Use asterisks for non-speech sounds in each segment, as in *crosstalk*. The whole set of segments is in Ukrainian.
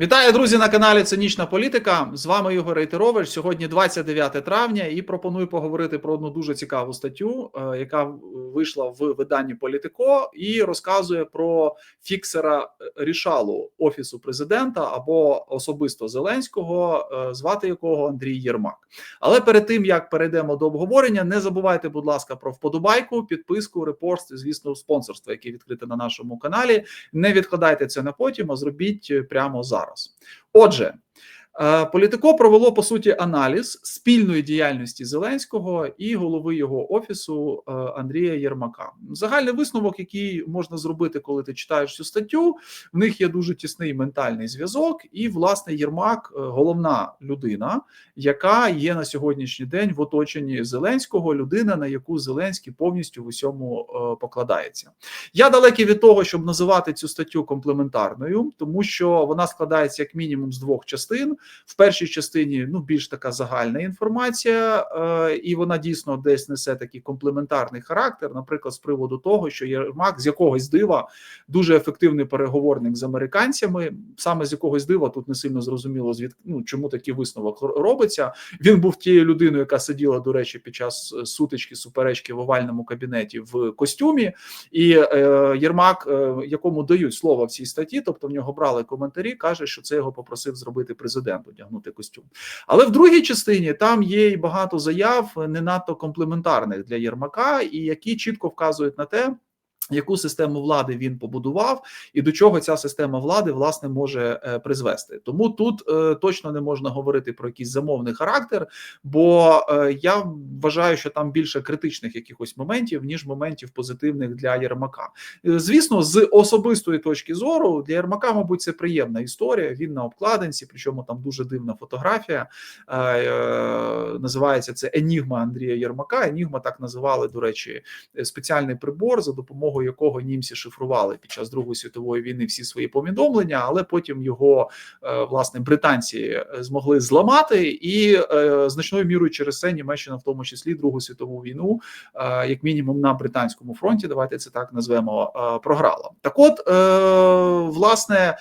Вітаю, друзі, на каналі Цинічна Політика. З вами Ігор Рейтерович. Сьогодні 29 травня, і пропоную поговорити про одну дуже цікаву статтю, е, яка вийшла в виданні Політико, і розказує про фіксера е, рішалу офісу президента або особисто Зеленського, е, звати якого Андрій Єрмак. Але перед тим як перейдемо до обговорення, не забувайте, будь ласка, про вподобайку, підписку, репост, звісно, спонсорство, яке відкрите на нашому каналі. Не відкладайте це на потім, а зробіть прямо зараз зараз. Отже, політико провело по суті аналіз спільної діяльності Зеленського і голови його офісу е, Андрія Єрмака. Загальний висновок, який можна зробити, коли ти читаєш цю статтю. В них є дуже тісний ментальний зв'язок, і власне Єрмак е, головна людина, яка є на сьогоднішній день в оточенні Зеленського. Людина, на яку Зеленський повністю в усьому покладається. Я далекий від того, щоб називати цю статтю комплементарною, тому що вона складається як мінімум з двох частин. В першій частині ну більш така загальна інформація, е, і вона дійсно десь несе такий комплементарний характер, наприклад, з приводу того, що Єрмак з якогось дива дуже ефективний переговорник з американцями. Саме з якогось дива тут не сильно зрозуміло, звід ну, чому такий висновок робиться. Він був тією людиною, яка сиділа, до речі, під час сутички суперечки в овальному кабінеті в костюмі, і е, Єрмак, е, якому дають слово в цій статті, тобто в нього брали коментарі, каже, що це його попросив зробити президент, одягнути костюм. Але в другій частині там є і багато заяв не надто комплементарних для Єрмака, і які чітко вказують на те. Яку систему влади він побудував, і до чого ця система влади власне може е, призвести? Тому тут е, точно не можна говорити про якийсь замовний характер, бо е, я вважаю, що там більше критичних якихось моментів ніж моментів позитивних для Єрмака. Звісно, з особистої точки зору для Єрмака, мабуть, це приємна історія. Він на обкладинці, причому там дуже дивна фотографія. Називається це Енігма Андрія Єрмака. Енігма так називали до речі, спеціальний прибор за допомогою допомогою якого німці шифрували під час Другої світової війни всі свої повідомлення, але потім його е, власне британці е, змогли зламати, і е, значною мірою через це Німеччина, в тому числі Другу світову війну, як мінімум на британському фронті, давайте це так назвемо, програла. Так, от власне,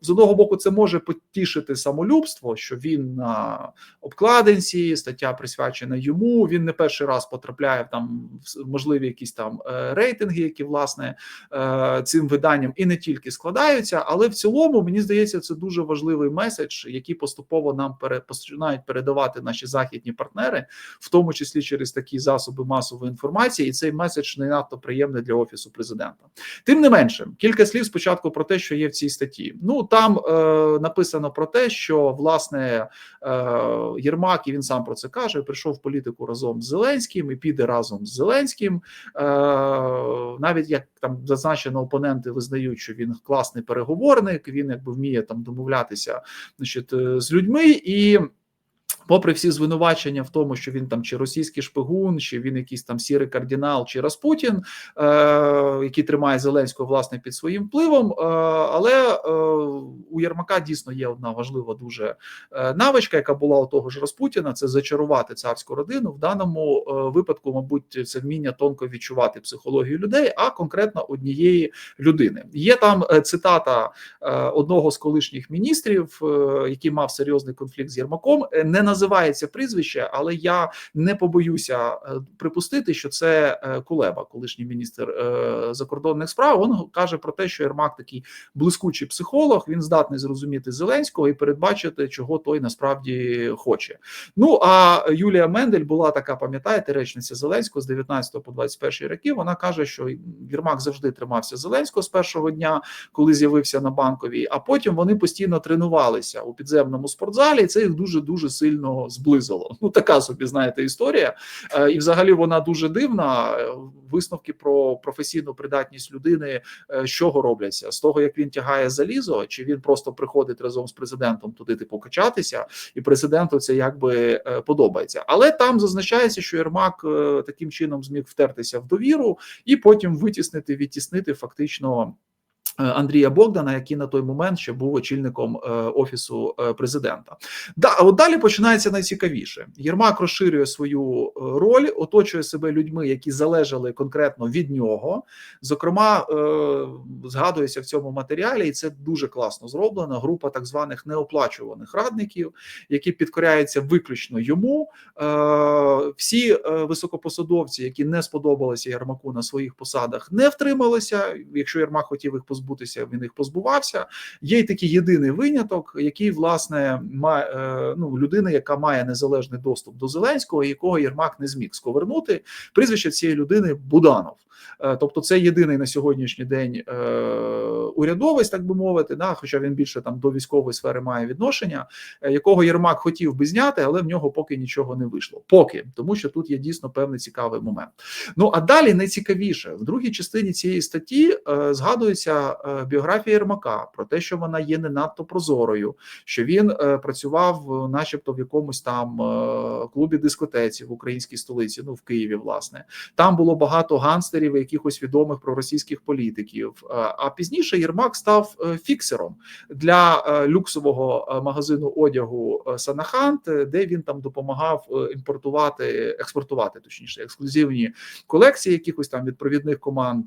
з одного боку, це може потішити самолюбство, що він на обкладинці, стаття присвячена йому. Він не перший раз потрапляє там в можливі якісь там рейтинги, які власне е, цим виданням і не тільки складаються, але в цілому мені здається, це дуже важливий меседж, який поступово нам починають передавати наші західні партнери, в тому числі через такі засоби масової інформації, і цей меседж не надто приємний для офісу президента. Тим не менше, кілька слів спочатку про те, що є в цій статті. Ну там е, написано про те, що власне е, Єрмак і він сам про це каже: прийшов в політику разом з Зеленським і піде разом з Зеленським. Е, навіть як там зазначено, опоненти визнають, що він класний переговорник, він якби вміє там домовлятися значить, е, з людьми і. Попри всі звинувачення в тому, що він там чи російський шпигун, чи він якийсь там сірий кардинал, чи Распутін, е, який тримає Зеленського власне під своїм впливом. Е, але е, у Єрмака дійсно є одна важлива дуже е, навичка, яка була у того ж Распутіна, це зачарувати царську родину. В даному е, випадку, мабуть, це вміння тонко відчувати психологію людей, а конкретно однієї людини. Є там е, цитата е, одного з колишніх міністрів, е, який мав серйозний конфлікт з Єрмаком. Е, не називається прізвище, але я не побоюся е, припустити, що це е, Кулеба, колишній міністр е, закордонних справ. Він каже про те, що Єрмак такий блискучий психолог. Він здатний зрозуміти Зеленського і передбачити, чого той насправді хоче. Ну а Юлія Мендель була така, пам'ятаєте, речниця Зеленського з 19 по 21 роки. Вона каже, що Єрмак завжди тримався Зеленського з першого дня, коли з'явився на банковій. А потім вони постійно тренувалися у підземному спортзалі. і Це їх дуже дуже сильно сильно зблизило. Ну така собі знаєте історія, е, і взагалі вона дуже дивна. Висновки про професійну придатність людини з чого робляться з того, як він тягає залізо, чи він просто приходить разом з президентом туди типу качатися, і президенту це якби е, подобається. Але там зазначається, що Єрмак е, таким чином зміг втертися в довіру і потім витіснити, відтіснити фактично. Е, Андрія Богдана, який на той момент ще був очільником е, офісу е, президента. Да, от далі починається найцікавіше. Єрмак розширює свою роль, оточує себе людьми, які залежали конкретно від нього. Зокрема, згадується в цьому матеріалі, і це дуже класно зроблено. Група так званих неоплачуваних радників, які підкоряються виключно йому. Всі високопосадовці, які не сподобалися Єрмаку на своїх посадах, не втрималися. Якщо Єрмак хотів їх позбутися, позбутися, він їх позбувався. Є й такий єдиний виняток, який власне має е, ну людина, яка має незалежний доступ до Зеленського, якого Єрмак не зміг сковернути. Прізвище цієї людини Буданов. Е, тобто, це єдиний на сьогоднішній день е, урядовець, так би мовити, да, хоча він більше там до військової сфери має відношення, якого Єрмак хотів би зняти, але в нього поки нічого не вийшло. Поки тому, що тут є дійсно певний цікавий момент. Ну а далі найцікавіше в другій частині цієї статті згадується біографія Єрмака про те, що вона є не надто прозорою, що він е, працював, начебто, в якомусь там е, клубі дискотеці в українській столиці, ну в Києві, власне, там було багато ганстерів, якихось відомих проросійських політиків. А пізніше Єрмак став фіксером для люксового магазину одягу Санахант, де він там допомагав імпортувати, експортувати точніше ексклюзивні колекції, якихось там відповідних команд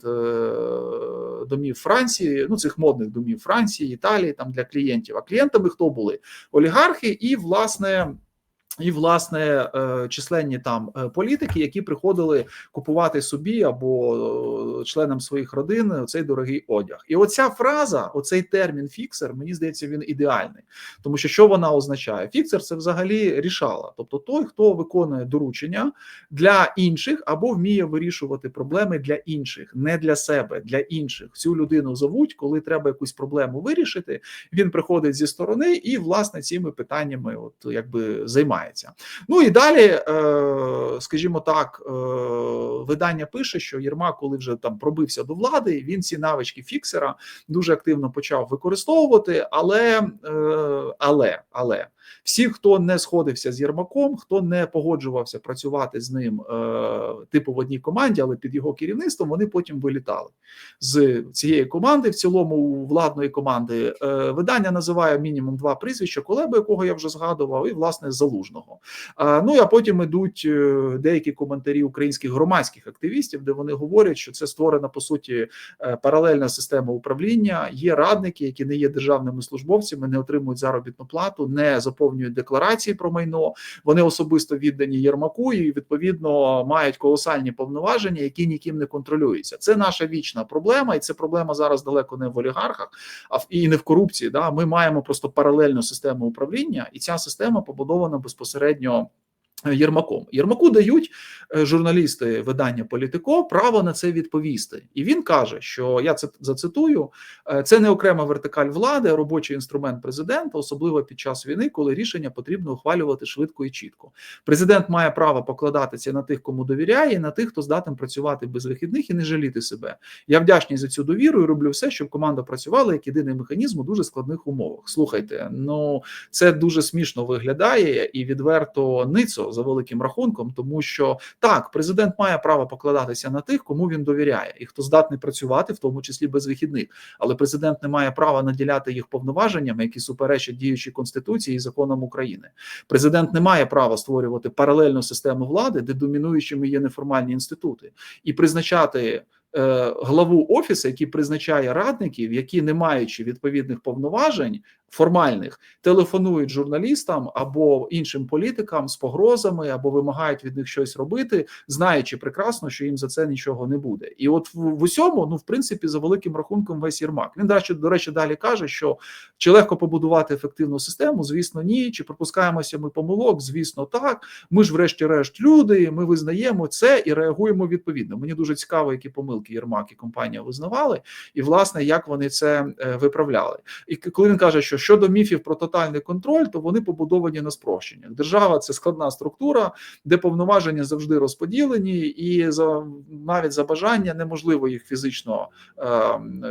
домів Франції. Франції, ну цих модних домів Франції, Італії там для клієнтів. А клієнтами хто були? Олігархи і власне. І власне е, численні там е, політики, які приходили купувати собі або е, членам своїх родин цей дорогий одяг, і оця фраза, оцей термін фіксер, мені здається, він ідеальний, тому що що вона означає? Фіксер це взагалі рішала, тобто той, хто виконує доручення для інших або вміє вирішувати проблеми для інших, не для себе, для інших. Цю людину зовуть, коли треба якусь проблему вирішити. Він приходить зі сторони і власне цими питаннями, от якби займає відбувається. Ну і далі, е, скажімо так, е, видання пише, що Єрмак, коли вже там пробився до влади, він ці навички фіксера дуже активно почав використовувати, але е, але але всі, хто не сходився з Єрмаком, хто не погоджувався працювати з ним, е, типу в одній команді, але під його керівництвом, вони потім вилітали з цієї команди. В цілому владної команди е, видання називає мінімум два прізвища, колеби якого я вже згадував, і власне залужного. Е, ну а потім ідуть деякі коментарі українських громадських активістів, де вони говорять, що це створена по суті паралельна система управління. Є радники, які не є державними службовцями, не отримують заробітну плату, не заповнюють декларації про майно. Вони особисто віддані Єрмаку і відповідно мають колосальні повноваження, які ніким не контролюються. Це наша вічна проблема, і це проблема зараз далеко не в олігархах, а в і не в корупції. Да, ми маємо просто паралельну систему управління, і ця система побудована безпосередньо. Єрмаком Єрмаку дають е, журналісти видання Політико право на це відповісти, і він каже, що я це зацитую: «Е, це не окрема вертикаль влади, а робочий інструмент президента, особливо під час війни, коли рішення потрібно ухвалювати швидко і чітко. Президент має право покладатися на тих, кому довіряє, і на тих, хто здатен працювати без вихідних і не жаліти себе. Я вдячний за цю довіру і роблю все, щоб команда працювала як єдиний механізм у дуже складних умовах. Слухайте, ну це дуже смішно виглядає і відверто ницо за великим рахунком, тому що так, президент має право покладатися на тих, кому він довіряє, і хто здатний працювати, в тому числі без вихідних. Але президент не має права наділяти їх повноваженнями, які суперечать діючій конституції і законам України. Президент не має права створювати паралельну систему влади, де домінуючими є неформальні інститути, і призначати. Е, главу офісу, який призначає радників, які не маючи відповідних повноважень, формальних телефонують журналістам або іншим політикам з погрозами, або вимагають від них щось робити, знаючи прекрасно, що їм за це нічого не буде. І от в, в усьому, ну в принципі, за великим рахунком, весь Єрмак. Він далі, до речі, далі каже, що чи легко побудувати ефективну систему? Звісно, ні. Чи пропускаємося ми помилок? Звісно, так. Ми ж, врешті-решт, люди. Ми визнаємо це і реагуємо відповідно. Мені дуже цікаво, які помилки Єрмак і компанія визнавали, і власне як вони це е, виправляли. І коли він каже, що щодо міфів про тотальний контроль, то вони побудовані на спрощеннях. Держава це складна структура, де повноваження завжди розподілені, і за навіть за бажання неможливо їх фізично е,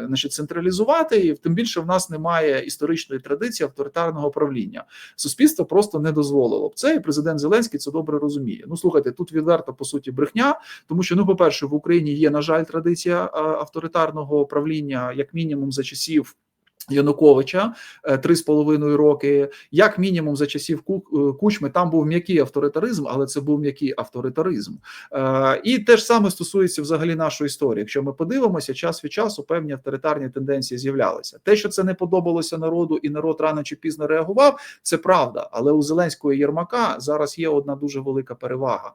значить, централізувати. І тим більше в нас немає історичної традиції авторитарного правління. Суспільство просто не дозволило б це. І президент Зеленський це добре розуміє. Ну слухайте, тут відверто по суті брехня, тому що ну, по перше, в Україні є на жаль традиція е, авторитарного правління, як мінімум, за часів. Януковича е, три з половиною роки, як мінімум, за часів е, Кучми, там був м'який авторитаризм, але це був м'який авторитаризм. Е, І те ж саме стосується взагалі нашої історії. Якщо ми подивимося, час від часу певні авторитарні тенденції з'являлися. Те, що це не подобалося народу, і народ рано чи пізно реагував, це правда. Але у Зеленського і Єрмака зараз є одна дуже велика перевага.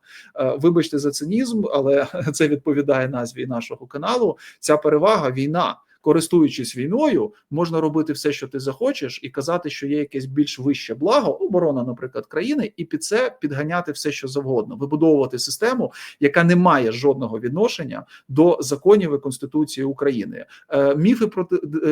Вибачте за цинізм, але *laughs* це відповідає назві нашого каналу. Ця перевага війна. Користуючись війною, можна робити все, що ти захочеш, і казати, що є якесь більш вище благо, оборона, наприклад, країни, і під це підганяти все, що завгодно, вибудовувати систему, яка не має жодного відношення до законів і конституції України. Е, міфи про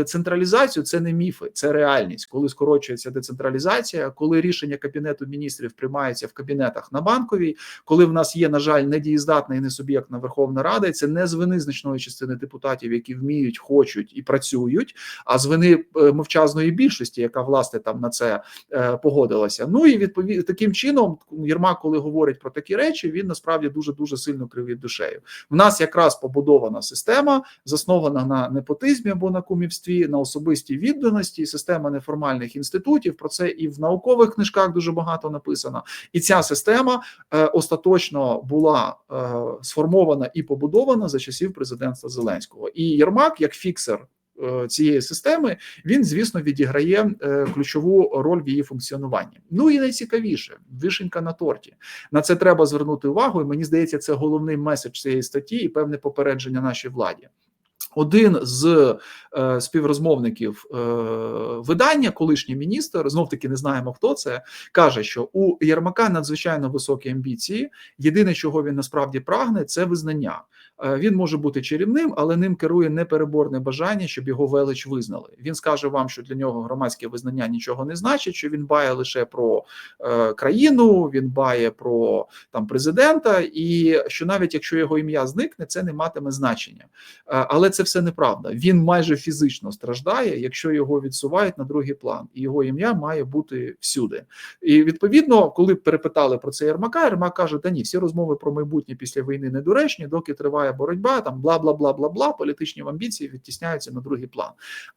централізацію це не міфи, це реальність. Коли скорочується децентралізація, коли рішення кабінету міністрів приймається в кабінетах на банковій, коли в нас є, на жаль, недієздатна і несуб'єктна Верховна Рада, і це не з вини значної частини депутатів, які вміють, хочуть і працюють, а з вини е, мовчазної більшості, яка власне там на це е, погодилася. Ну і відповідно таким чином, Єрмак, коли говорить про такі речі, він насправді дуже дуже сильно кривить душею. В нас якраз побудована система, заснована на непотизмі або на кумівстві, на особистій відданості, система неформальних інститутів. Про це і в наукових книжках дуже багато написано. І ця система е, остаточно була сформована і побудована за часів президентства Зеленського. І Єрмак, як фіксер е, цієї системи, він звісно відіграє е, ключову роль в її функціонуванні. Ну і найцікавіше вишенька на торті. На це треба звернути увагу. І мені здається, це головний меседж цієї статті і певне попередження нашій владі. Один з е, співрозмовників е, видання, колишній міністр, знов таки не знаємо хто це, каже, що у Єрмака надзвичайно високі амбіції. Єдине, чого він насправді прагне, це визнання. Е, він може бути чарівним, але ним керує непереборне бажання, щоб його велич визнали. Він скаже вам, що для нього громадське визнання нічого не значить, що він бає лише про е, країну, він бає про там президента, і що навіть якщо його ім'я зникне, це не матиме значення. Е, Але це все неправда. Він майже фізично страждає, якщо його відсувають на другий план, і його ім'я має бути всюди. І відповідно, коли перепитали про це Єрмака, Єрмак каже: Та ні, всі розмови про майбутнє після війни недоречні, доки триває боротьба, там бла бла бла бла бла, політичні амбіції відтісняються на другий план.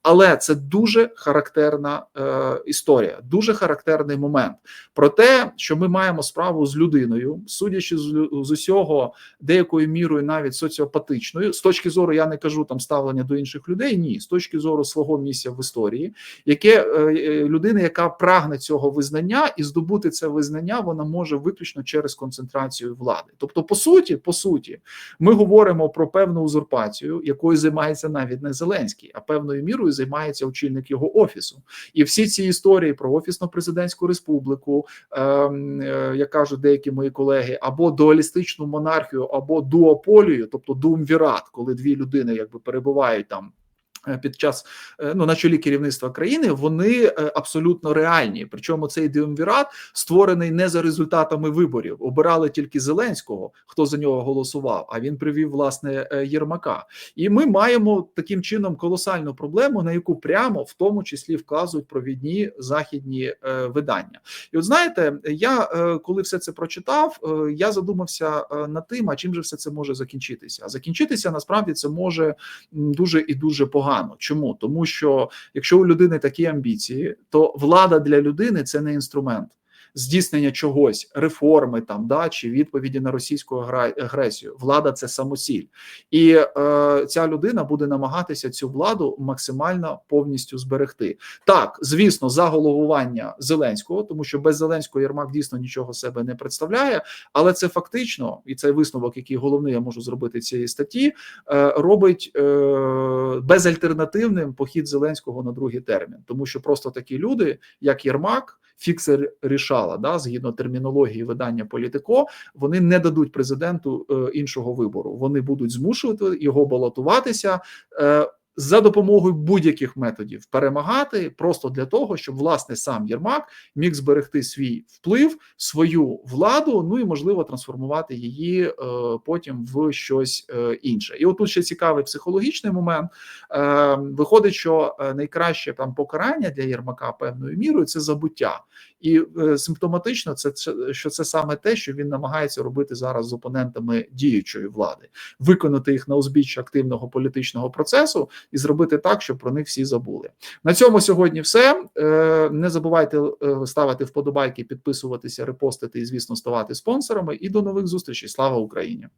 Але це дуже характерна е, історія, дуже характерний момент про те, що ми маємо справу з людиною, судячи з, з усього деякою мірою, навіть соціопатичною. З точки зору, я не кажу там ставлення до інших людей. Ні, з точки зору свого місця в історії, яке е, е, людина, яка прагне цього визнання, і здобути це визнання, вона може виключно через концентрацію влади. Тобто, по суті, по суті, ми говоримо про певну узурпацію, якою займається навіть не Зеленський, а певною мірою займається очільник його офісу. І всі ці історії про офісно-президентську республіку, ем, е, як кажуть деякі мої колеги, або дуалістичну монархію, або дуополію, тобто думвірат, коли дві людини якби перебувають там. Е, Під час е, ну на чолі керівництва країни вони е, абсолютно реальні. Причому цей диумвірат створений не за результатами виборів. Обирали тільки Зеленського, хто за нього голосував. А він привів власне Єрмака. І ми маємо таким чином колосальну проблему, на яку прямо в тому числі вказують провідні західні видання. І от знаєте, я коли все це прочитав, я задумався над тим, а чим же все це може закінчитися. А закінчитися насправді це може дуже і дуже погано. Чому? Тому що якщо у людини такі амбіції, то влада для людини це не інструмент. Здійснення чогось, реформи там да чи відповіді на російську агресію, влада це самосіль, і е, ця людина буде намагатися цю владу максимально повністю зберегти. Так, звісно, за головування Зеленського, тому що без Зеленського Єрмак дійсно нічого себе не представляє, але це фактично, і цей висновок, який головний я можу зробити цієї статті, е, робить е, безальтернативним похід Зеленського на другий термін, тому що просто такі люди, як Єрмак, фіксер рішала, да, згідно термінології видання Політико, вони не дадуть президенту е, іншого вибору. Вони будуть змушувати його балотуватися. За допомогою будь-яких методів перемагати, просто для того, щоб власне сам Єрмак міг зберегти свій вплив, свою владу, ну і можливо трансформувати її е, потім в щось е, інше. І отут ще цікавий психологічний момент. Е, виходить, що е, найкраще там покарання для Єрмака певною мірою це забуття, і е, симптоматично це що це саме те, що він намагається робити зараз з опонентами діючої влади, виконати їх на узбіччя активного політичного процесу і зробити так, щоб про них всі забули. На цьому сьогодні все. Е, Не забувайте е, ставити вподобайки, підписуватися, репостити і, звісно, ставати спонсорами. І до нових зустрічей. Слава Україні!